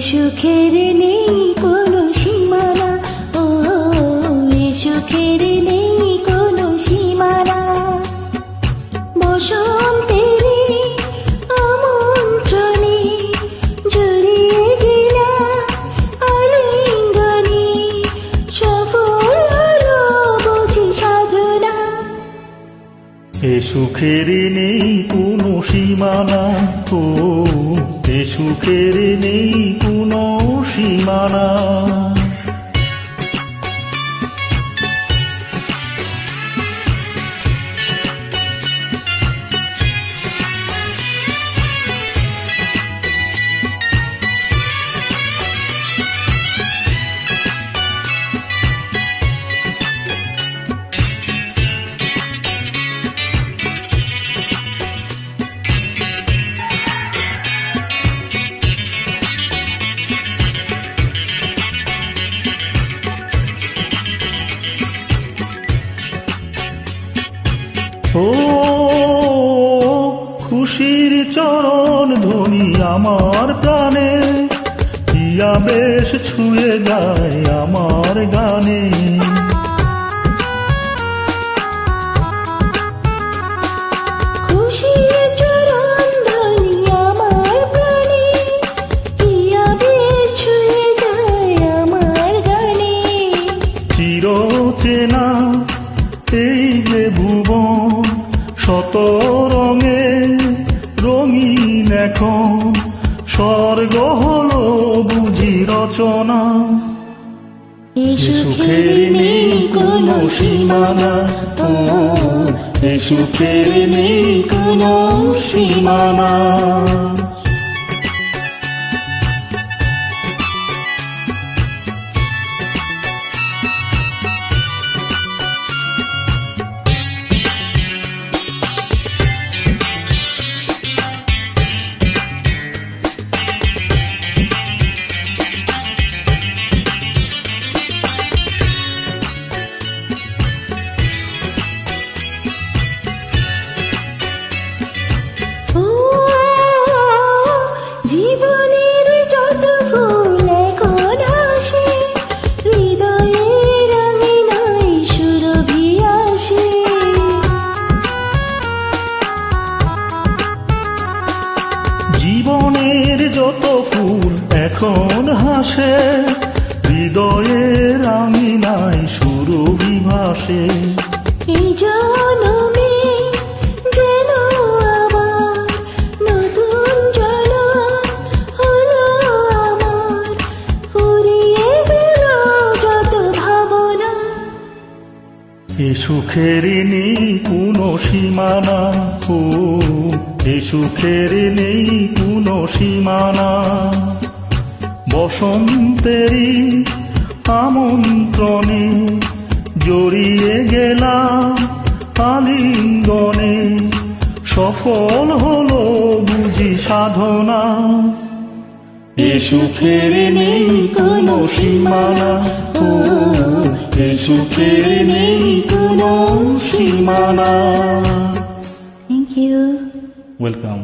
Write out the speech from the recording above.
এ সুখের নেই এ সুখের নেই কোনো সীমানা ও এ সুখের নেই কোনো সীমানা। ও খুশির চরণ ধ্বনি আমার প্রাণে ইয়া বেশ ছুঁয়ে যায় আমার গানে। খুশির চরণ ধ্বনি আমার প্রাণে ছুঁয়ে যায় আমার গানে। চির চেনা এই যে ভুবন শত রঙে রঙিন এখন। স্বর্গ হল বুঝি রচনা। সুখের নেই কোনো সীমানা। সুখের নেই কোনো সীমানা। যত ফুল এখন হাসে হৃদয়ের আমি নাই সুরভি ভাসে। এ সুখের নেই কোনো সীমানা, ও এ সুখের নেই কোনো সীমানা। বসন্তেরই আমন্ত্রণে জড়িয়ে গেলাম আলিঙ্গনে। সফল হলো বুঝি সাধনা। এ সুখের নেই কোনো সীমানা, ও সুখের নেই কোনো সীমানা। Thank you welcome